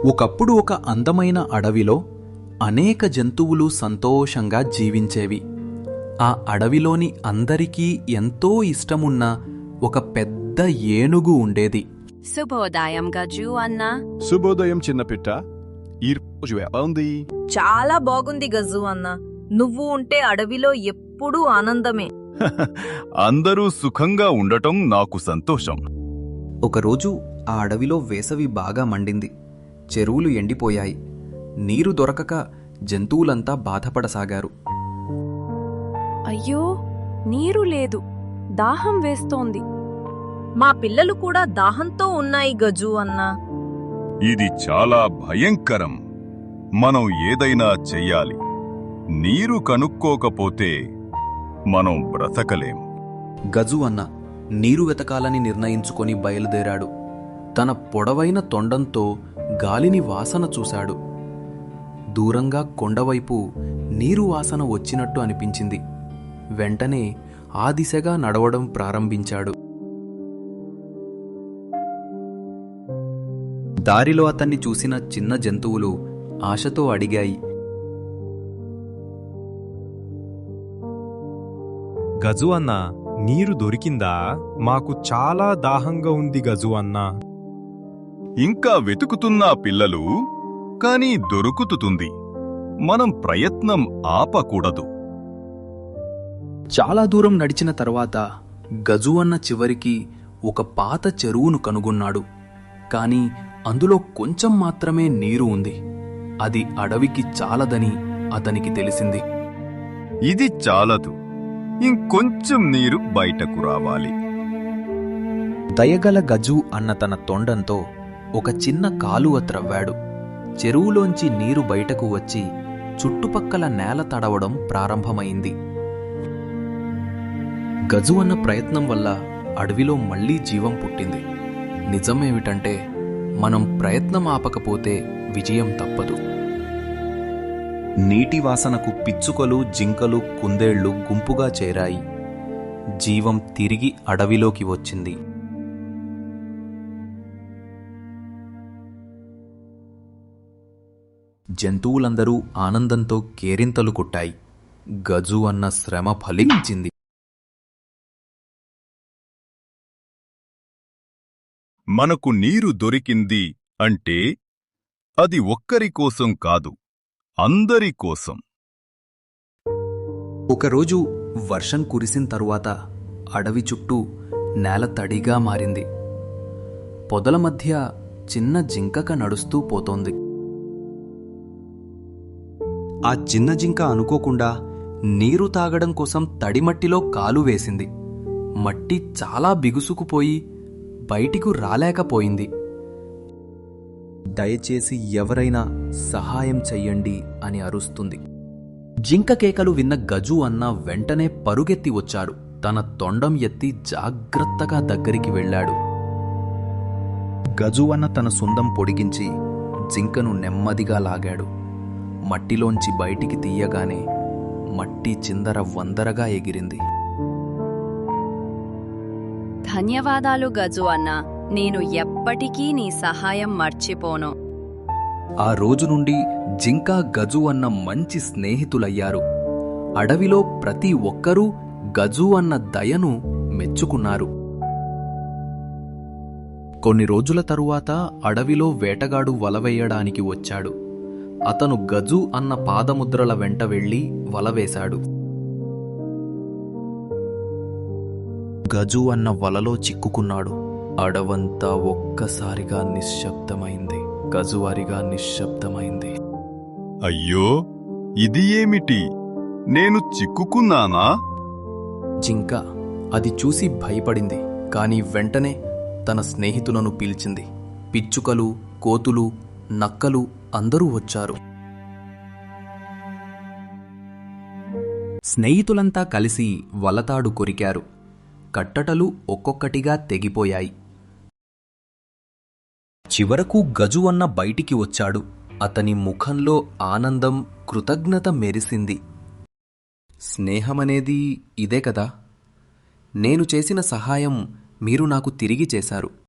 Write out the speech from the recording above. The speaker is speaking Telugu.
ఒకప్పుడు ఒక అందమైన అడవిలో అనేక జంతువులు సంతోషంగా జీవించేవి. ఆ అడవిలోని అందరికీ ఎంతో ఇష్టమున్న ఒక పెద్ద ఏనుగు ఉండేది. శుభోదయం గజు అన్నా. శుభోదయం చిన్నపిట్ట ఎలా ఉంది? చాలా బాగుంది గజు అన్న. నువ్వు ఉంటే అడవిలో ఎప్పుడూ ఆనందమే. అందరూ సుఖంగా ఉండటం నాకు సంతోషం. ఒకరోజు ఆ అడవిలో వేసవి బాగా మండింది. చెరువులు ఎండిపోయాయి. నీరు దొరకక జంతువులంతా బాధపడసాగారు. అయ్యో నీరు లేదు. దాహం వేస్తోంది. మా పిల్లలు కూడా దాహంతో ఉన్నాయి గజు అన్న. ఇది చాలా భయంకరం. మనం ఏదైనా చెయ్యాలి. నీరు కనుక్కోకపోతే మనం బ్రతకలేం. గజు అన్న నీరు వెతకాలని నిర్ణయించుకొని బయలుదేరాడు. తన పొడవైన తొండంతో గాలిని వాసన చూశాడు. దూరంగా కొండవైపు నీరు వాసన వచ్చినట్టు అనిపించింది. వెంటనే ఆ దిశగా నడవడం ప్రారంభించాడు. దారిలో అతన్ని చూసిన చిన్న జంతువులు ఆశతో అడిగాయి. గజు అన్న నీరు దొరికిందా? మాకు చాలా దాహంగా ఉంది గజు అన్నా ఇంకా వెతుకుతున్నా పిల్లలు కానీ దొరుకుతుంది మనం ప్రయత్నం ఆపకూడదు. చాలా దూరం నడిచిన తర్వాత గజు అన్న చివరికి ఒక పాత చెరువును కనుగొన్నాడు. కాని అందులో కొంచెం మాత్రమే నీరు ఉంది. అది అడవికి చాలదని అతనికి తెలిసింది. ఇది చాలదు. ఇంకొంచెం నీరు బయటకు రావాలి. దయగల గజు అన్న తన తొండంతో ఒక చిన్న కాలువ త్రవ్వాడు. చెరువులోంచి నీరు బయటకు వచ్చి చుట్టుపక్కల నేల తడవడం ప్రారంభమైంది. గజు అన్న ప్రయత్నం వల్ల అడవిలో మళ్ళీ జీవం పుట్టింది. నిజమేమిటంటే మనం ప్రయత్నం ఆపకపోతే విజయం తప్పదు. నీటి వాసనకు పిచ్చుకలు జింకలు కుందేళ్ళు గుంపుగా చేరాయి. జీవం తిరిగి అడవిలోకి వచ్చింది. జంతువులందరూ ఆనందంతో కేరింతలు కొట్టాయి. గజు అన్న శ్రమ ఫలించింది. మనకు నీరు దొరికింది అంటే అది ఒక్కరి కోసం కాదు అందరి కోసం. ఒకరోజు వర్షం కురిసిన తరువాత అడవి చుట్టూ నేల తడిగా మారింది. పొదల మధ్య చిన్న జింకక నడుస్తూ పోతోంది. ఆ చిన్న జింక అనుకోకుండా నీరు తాగడం కోసం తడిమట్టిలో కాలు వేసింది. మట్టి చాలా బిగుసుకుపోయి బయటికు రాలేకపోయింది. దయచేసి ఎవరైనా సహాయం చెయ్యండి అని అరుస్తుంది. జింక కేకలు విన్న గజు అన్న వెంటనే పరుగెత్తి వచ్చాడు. తన తొండం ఎత్తి జాగ్రత్తగా దగ్గరికి వెళ్ళాడు. గజు అన్న తన సుందం పొడిగించి జింకను నెమ్మదిగా లాగాడు. మట్టిలోంచి బయటికి తీయగానే మట్టి చిందర వందరగా ఎగిరింది. ధన్యవాదాలు గజు అన్న. నేను ఎప్పటికీ నీ సహాయం మర్చిపోను. ఆ రోజు నుండి జింక గజు అన్న మంచి స్నేహితులయ్యారు. అడవిలో ప్రతి ఒక్కరూ గజు అన్న దయను మెచ్చుకున్నారు. కొన్ని రోజుల తరువాత అడవిలో వేటగాడు వలవేయడానికి వచ్చాడు. అతను గజు అన్న పాదముద్రల వెంట వెళ్ళి వలవేశాడు గజు అన్న వలలో చిక్కుకున్నాడు. అడవంతా ఒక్కసారిగా నిశ్శబ్దమైంది. గజువారిగా నిశ్శబ్దమైంది. అయ్యో ఇది ఏమిటి? నేను చిక్కుకున్నానా? జింక అది చూసి భయపడింది. కాని వెంటనే తన స్నేహితులను పిలిచింది. పిచ్చుకలు కోతులు నక్కలు అందరూ వచ్చారు. స్నేహితులంతా కలిసి వలతాడు కొరికారు. కట్టటలు ఒక్కొక్కటిగా తెగిపోయాయి. చివరకు గజు అన్న బయటికి వచ్చాడు. అతని ముఖంలో ఆనందం కృతజ్ఞత మెరిసింది. స్నేహమనేది ఇదే కదా? నేను చేసిన సహాయం మీరు నాకు తిరిగి చేశారు.